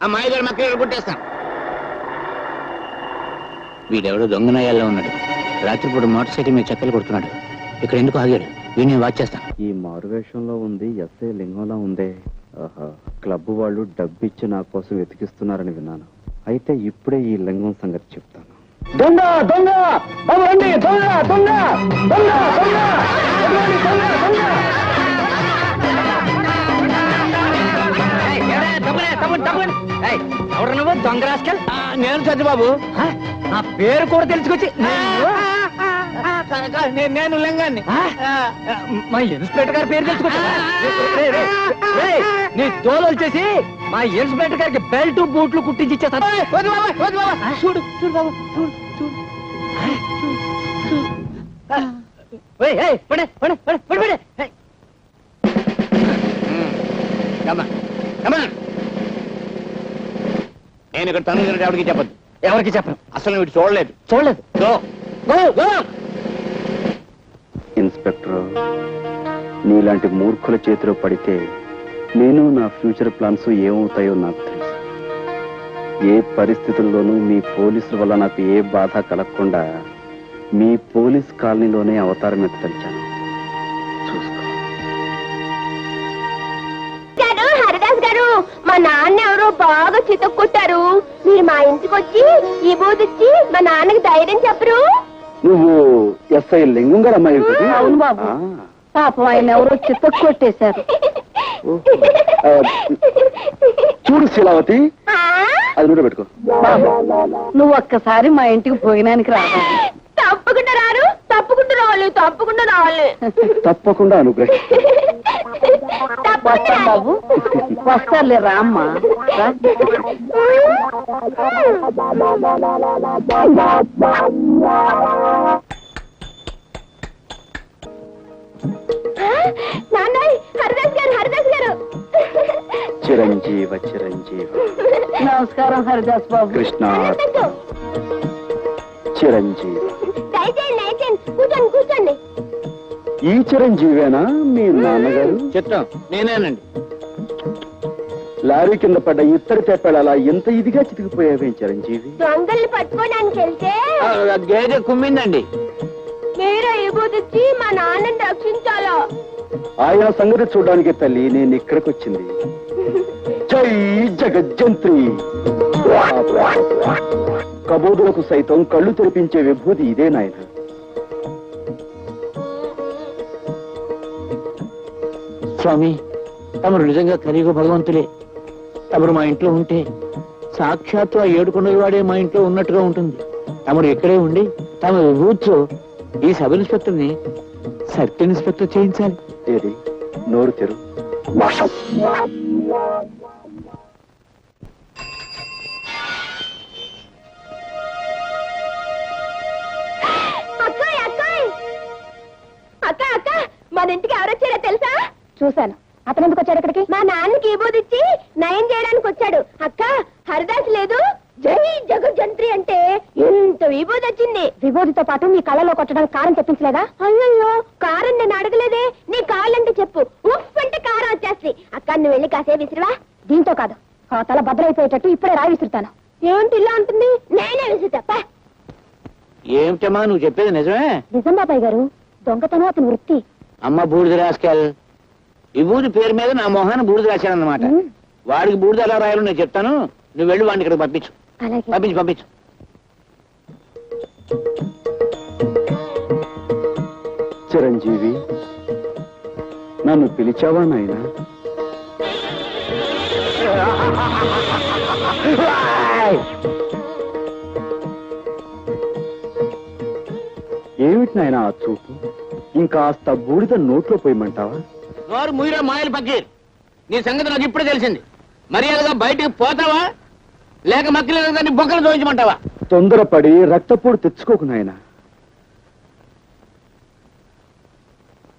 ఆ మాయగారు మక్కలు కొట్టేస్తాను వీడెవడో దొంగనాయాల్లో ఉన్నాడు. రాత్రిపూట మోటార్ సైకిల్ మీద చెక్కలు కొడుతున్నాడు. ఇక్కడ ఎందుకు ఆగాడు? వీడిని వాచ్ చేస్తాను. ఈ మారువేషంలో ఉంది ఎస్ఐ లింగంలా ఉందే. ఆహా క్లబ్ వాళ్ళు డబ్బిచ్చి నా కోసం వెతికిస్తున్నారని విన్నాను. అయితే ఇప్పుడే ఈ లింగం సంగతి చెప్తాను. దొంగ దొంగ! దొంగ దొంగ దొంగ దొంగ! దొంగ దొంగ! ఎవరు నువ్వు? దొంగ రాస్కల్? నేను సత్యబాబు నా పేరు కూడా తెలుసుకొచ్చి నేను లింగాన్ని. మా ఇన్స్పెక్టర్ గారి పేరు తెలుసుకొచ్చి నీ తోలు వచ్చేసి మా ఇన్స్పెక్టర్ గారికి బెల్ట్ బూట్లు కుట్టించి ఇచ్చేస్తా వద్దు బాబా వద్దు బాబా. చూడు చూడు బాబు చూడు చూడు. ఏయ్, నేను ఇక్కడ తను ఎవరికి చెప్పద్దు ఎవరికి చెప్పను. అసలు వీడు చూడలేదు. చూడలేదు. గో గో గో ఇన్స్పెక్టర్ నీలాంటి మూర్ఖుల చేతిలో పడితే నేను నా ఫ్యూచర్ ప్లాన్స్ ఏమవుతాయో నాకు తెలుసు. ఏ పరిస్థితుల్లోనూ మీ పోలీసుల వల్ల నాకు ఏ బాధ కలగకుండా మీ పోలీస్ కాలనీలోనే అవతారం ఎత్తదలిచాను. బాగా చితక్కొట్టారు. మీరు మా ఇంటికి వచ్చి ఈ బూదిచ్చి మా నాన్నకి ధైర్యం చెప్పరు. నువ్వు ఎస్ఐ లింగం గారు అమ్మాయి? అవును బాబు. పాపం ఆయన ఎవరో చితక్ కొట్టేశారు చూడు శీలావతి. అది నూట పెట్టుకో. నువ్వు ఒక్కసారి మా ఇంటికి పోయినానికి రావాలి తప్పకుండా రారు. తప్పకుండా రావాలి. తప్పకుండా రావాలి. తప్పకుండా అనుగ్రహం వస్తాం బాబు. వస్తారులే రామ్మా చిరంజీవ చిరంజీవ. నమస్కారం హరిదాస్ బాబు. కృష్ణ. చిరంజీవి. కూర్చోండి కూర్చోండి. ఈ చిరంజీవేనా మీ నాన్నగారు? చిత్తం నేనేనండి. లారీ కింద పడ్డ ఇత్తడి అలా ఎంత ఇదిగా చితికిపోయావేం చిరంజీవి? దొంగల్ని పట్టుకోవడానికి వెళ్తే? గేదె కుమ్మిందండి. మీరే ఇబుదిచ్చి మా నాన్నని రక్షించాలా. ఆయన సంగతి చూడడానికి తల్లి నేను ఇక్కడికి వచ్చింది జై జగజ్జంత్రి. కబోదులకు సైతం కళ్ళు తెరిపించే విభూతి ఇదే నాయన. స్వామి తమరు నిజంగా కలియుగ భగవంతులే. తమరు మా ఇంట్లో ఉంటే సాక్షాత్తు ఆ ఏడుకొండల వాడే మా ఇంట్లో ఉన్నట్టుగా ఉంటుంది. తమరు ఇక్కడే ఉండి తమ విభూతితో ఈ సబ్ ఇన్స్పెక్టర్ని సర్కిల్ ఇన్స్పెక్టర్ చేయించాలి. ఏది? నోరు తెరు. మన ఇంటికి ఎవరొచ్చారో తెలుసా? చూశాను. అతను ఎందుకు వచ్చాడు ఇక్కడికి? మా నాన్నకి ఇబోదిచ్చి నయం చేయడానికి వచ్చాడు. అక్క హరిదాస్ లేదు. జై జగజ్జంత్రి అంటే ఎంత విభూది వచ్చింది. విభూతితో పాటు నీ కళ్ళలో కొట్టడానికి కారం తెప్పించలేదా? అయ్యో కారం నేను అడగలేదే. నీ కాళ్ళంటే చెప్పు. ఉఫ్ అంటే కారం వచ్చేస్తుంది. అక్క నువ్వు వెళ్ళి కాసేపు విసిరివా? దీంతో కాదు. ఆ తల భద్రైపోయేటట్టు ఇప్పుడే రాయి విసురుతాను. ఏమిటి ఇలా ఉంటుంది నేనే విసురుతా. ఏమిటమ్మా నువ్వు చెప్పేది నిజమే? నిజం బాబాయ్ గారు దొంగతనం అతని వృత్తి. అమ్మ బూడిద రాసుకెల్. విభూతి పేరు మీద నా మొహాన్ని బూడిద రాశానన్నమాట. వాడికి బూడిద ఎలా రాయాలో నేను చెప్తాను. నువ్వు వెళ్ళి వాడిని ఇక్కడ పంపించు. అలాగే. పంపించు పంపించు. చిరంజీవి నన్ను పిలిచావా నాయనా? ఏమిటి నాయనా ఆ చూపు? ఇంకాస్త బూడిద నోట్లో పోయమంటావా? నోరు ముయిరా మాయలు పక్కీర్. నీ సంగతి నాకు ఇప్పుడే తెలిసింది. మర్యాదగా బయటికి పోతావా? లేక మక్కలేదు దాన్ని బొక్కలు దోయించమంటావా? తొందరపడి రక్తపోటు తెచ్చుకోకు నాయనా.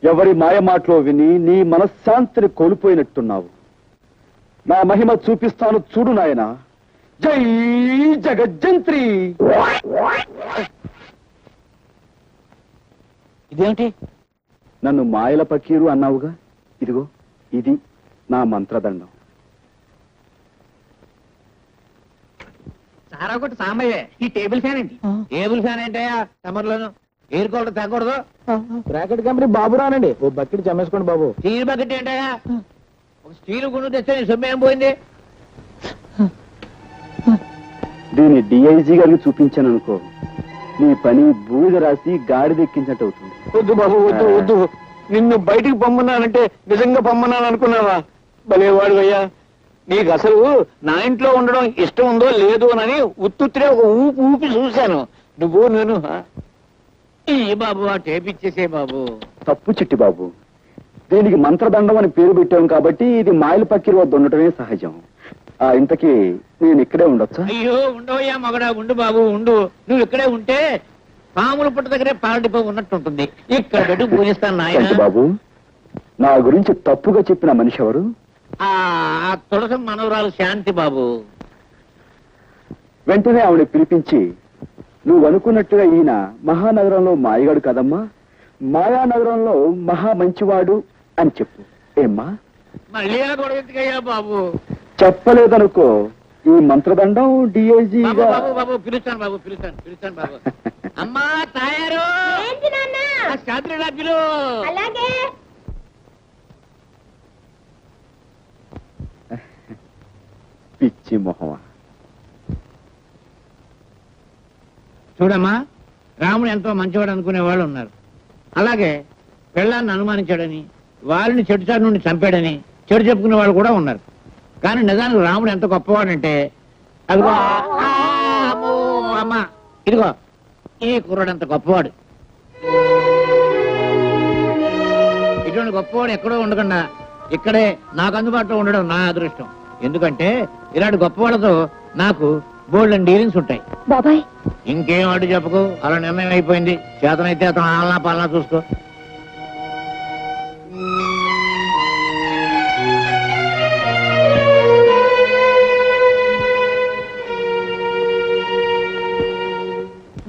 ఎవరి మాయ మాటలో విని నీ మనశ్శాంతిని కోల్పోయినట్టున్నావు. నా మహిమ చూపిస్తాను చూడు నాయనా. జై జగజ్జంత్రి. ఇదేమిటి? నన్ను మాయల పకీరు అన్నావుగా? ఇదిగో ఇది నా మంత్రదండం. సారా కొట్టి సాంబయ్యే ఈ టేబుల్ ఫ్యాన్ ఏంటి? టేబుల్ ఫ్యాన్ ఏంటయ్యా సమ్మర్లోను ఎయిర్ కూలర్ తగ్గకూడదు. బ్రాకెట్ కంపెనీ బాబు రానండి. ఓ బకెట్ చమ్మేసుకోండి బాబు. స్టీల్ బకెట్ ఏంటయ్యా? ఒక స్టీల్ గుండు తెస్తే నీ సొమ్ము ఏం పోయింది? దీన్ని డిఐజీ గారికి చూపించాను అనుకో నీ పని బూడిద రాసి గాడిద ఎక్కించినట్టు అవుతుంది. వద్దు బాబు వద్దు వద్దు. నిన్ను బయటికి పొమ్మన్నానంటే నిజంగా పొమ్మన్నాను అనుకున్నావా భలేవాడు అయ్యా నీకు అసలు నా ఇంట్లో ఉండడం ఇష్టం ఉందో లేదో అని ఉత్తుత్తిరే ఒక ఊపి ఊపి చూశాను. నువ్వు నేను? ఈ బాబు ఆ టేప్ ఇచ్చేసే బాబు. తప్పు చిట్టి బాబు దీనికి మంత్రదండం అని పేరు పెట్టాం కాబట్టి ఇది మాయల పక్కిరి వద్ద ఉండటమే సహజం. ఆ ఇంతకీ నేను ఇక్కడే ఉండొచ్చా? అయ్యో ఉండవయ్యా మగడా ఉండు బాబు ఉండు. నువ్వు ఇక్కడే ఉంటే పాముల పుట్ట దగ్గరే పాలడిపో ఉన్నట్టు ఉంటుంది ఇక్కడ పెట్టి పూజిస్తాను నాయన. బాబు? నా గురించి తప్పుగా చెప్పిన మనిషి ఎవరు? ఆ తులసి మనవరాలు శాంతి బాబు. వెంటనే ఆవిడ పిలిపించి నువ్వు అనుకున్నట్టుగా ఈయన మహానగరంలో మాయగాడు కదమ్మా. మాయానగరంలో మహా మంచివాడు అని చెప్పు. ఏమ్మా? మళ్ళీ గొడవ ఎందుకయ్యా బాబు? చెప్పలేదనుకో ఈ మంత్రదండం బాబు డిఐజీగా బాబు బాబు పిలుస్తాను బాబు పిలుస్తాను పిలుస్తాను బాబు. అమ్మా తయారు! శాంతి పిలు అలాగే. పిచ్చి మొహమా. చూడమ్మా రాముడు ఎంతో మంచివాడు అనుకునే వాళ్ళు ఉన్నారు. అలాగే పెళ్ళాన్ని అనుమానించాడని వారిని చెడుచారు నుండి చంపాడని చెడు చెప్పుకునే వాళ్ళు కూడా ఉన్నారు. కానీ నిజానికి రాముడు ఎంత గొప్పవాడంటే అదిగో ఆ, అమ్మో, అమ్మ. ఇదిగో ఈ కుర్రాడు ఎంత గొప్పవాడు. ఇటువంటి గొప్పవాడు ఎక్కడో ఉండకుండా ఇక్కడే నాకు అందుబాటులో ఉండడం నా అదృష్టం. ఎందుకంటే ఇలాంటి గొప్పవాళ్ళతో నాకు బోల్డ్ అండ్ డీలింగ్స్ ఉంటాయి. బాబాయ్. ఇంకేం అడ్డు చెప్పకు అలా నిర్ణయం అయిపోయింది. చేతనైతే అతను ఆలనా పాలనా చూసుకో.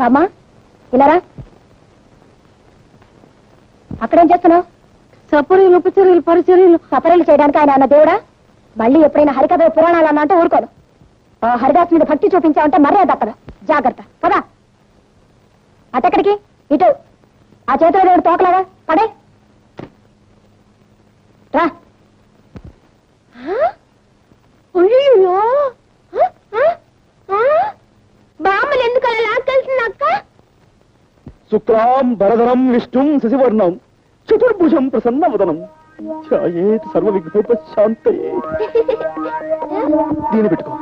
బామ్మా ఇలా రా అక్కడేం చేస్తున్నావు? సపరీలు ఉపచర్యలు పరిచర్యలు సపరీలు చేయడానికి ఆయన అన్న దేవుడా? మళ్ళీ ఎప్పుడైనా హరికథ పురాణాలు అన్నా అంటే ఊరుకోను. ఆ హరిదాస్ మీద భక్తి చూపించావంటే మర్యాద అక్కడ. జాగ్రత్త. కదా అటెక్కడికి ఇటు. ఆ చేతిలో తోకలాగా? పడే రా అయ్యో బామ్మలు ఎందుకు అలా లాక్కెళ్తుంది అక్క శుక్లాం భరధరం విష్ణుం శశివర్ణం చతుర్భుజం ప్రసన్నవదనం ఛాయేత్ సర్వ విఘ్నోపశాంతయే దీని పెట్టుకో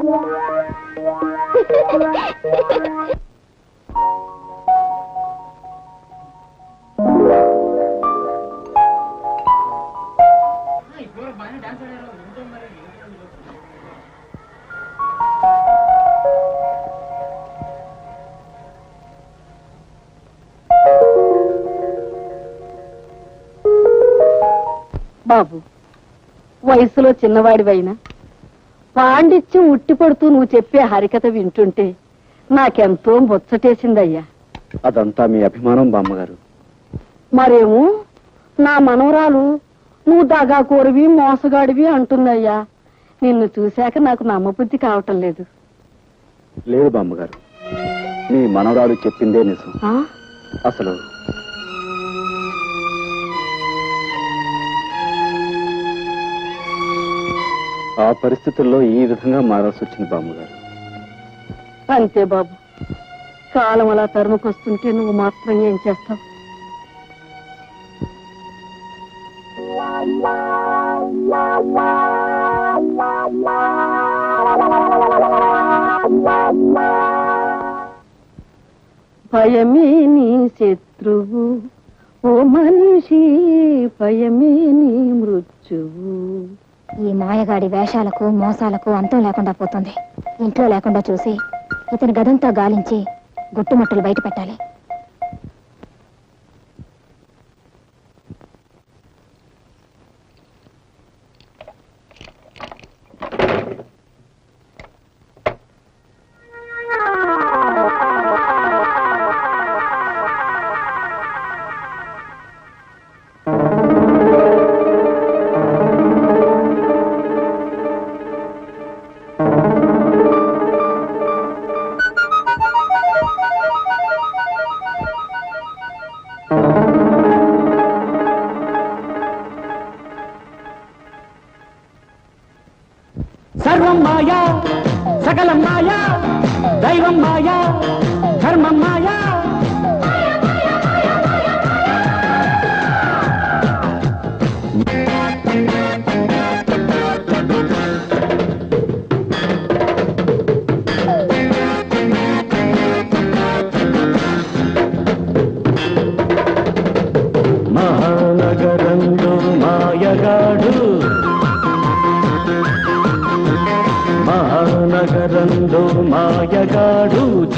బాబు. వయసులో చిన్నవాడివైనా. పాండిత్యం ఉట్టిపడుతూ నువ్వు చెప్పే హరికథ వింటుంటే నాకెంతో ముచ్చటేసిందయ్యా. అదంతా మీ అభిమానం బామ్మగారు. మరేమో నా మనవరాలు నువ్వు దగా కోరివి మోసగాడివి అంటుందయ్యా నిన్ను చూశాక నాకు నమ్మబుద్ధి కావటం లేదు. లేదు బామ్మగారు. మీ మనవరాలు చెప్పిందే నిజం? అసలు ఆ పరిస్థితుల్లో ఈ విధంగా మారాల్సి వచ్చింది బామ్మగారు. అంతే బాబు. కాలం అలా తరుముకొస్తుంటే నువ్వు మాత్రం ఏం చేస్తావు? భయమే నీ శత్రువు. ఓ మనిషి భయమే నీ మృత్యువు. ఈ మాయగాడి వేషాలకు మోసాలకు అంతం లేకుండా పోతుంది. ఇంట్లో లేకుండా చూసి ఇతని గదంతా గాలించి గుట్టుమట్టులు బయట పెట్టాలి. సకలం మాయా సకలం మాయా దైవం మాయా ధర్మం మాయా.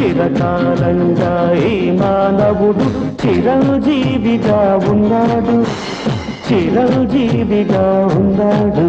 చిరకాలంగా ఈ మానవుడు చిరంజీవిగా ఉన్నాడు. చిరంజీవిగా ఉన్నాడు.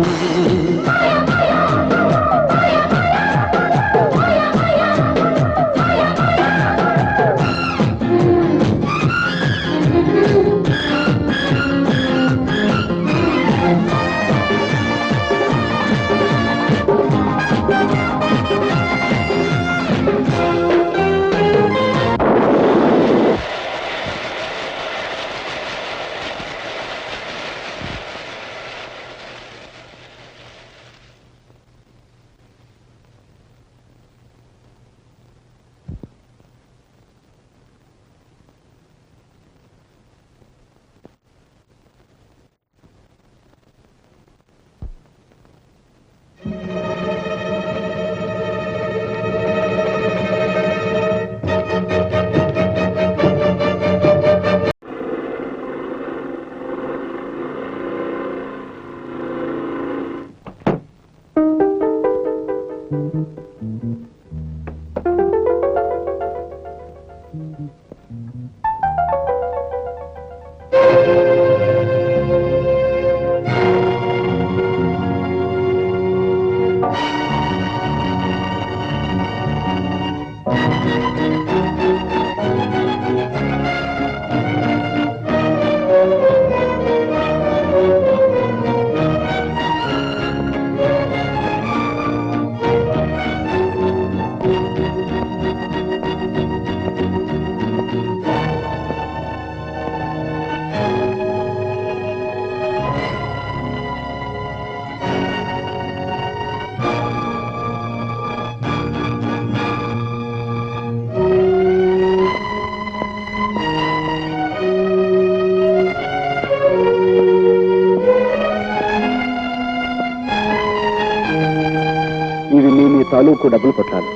తాలూకు డబ్బులు కొట్టాలి.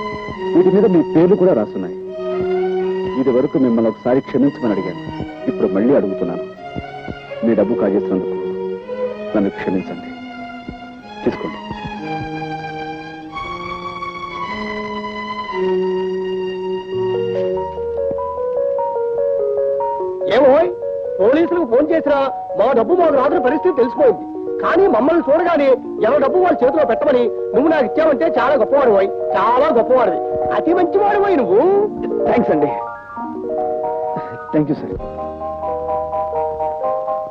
వీటి మీద మీ పేర్లు కూడా రాస్తున్నాయి. ఇది వరకు మిమ్మల్ని ఒకసారి క్షమించమని అడిగాను. ఇప్పుడు మళ్ళీ అడుగుతున్నాను. మీ డబ్బు కాజేసినందుకు నన్ను క్షమించండి. తీసుకోండి. ఏమో పోలీసులకు ఫోన్ చేసినా మా డబ్బు మాకు రాత్రి పరిస్థితి తెలిసిపోయింది. కానీ మమ్మల్ని చూడగానే ఎవరి డబ్బు వాళ్ళ చేతిలో పెట్టమని నువ్వు నాకు ఇచ్చావంటే చాలా గొప్పవాడు పోయి చాలా గొప్పవాడివి. అతి మంచివాడు పోయి నువ్వు. థ్యాంక్స్ అండి. Thank you sir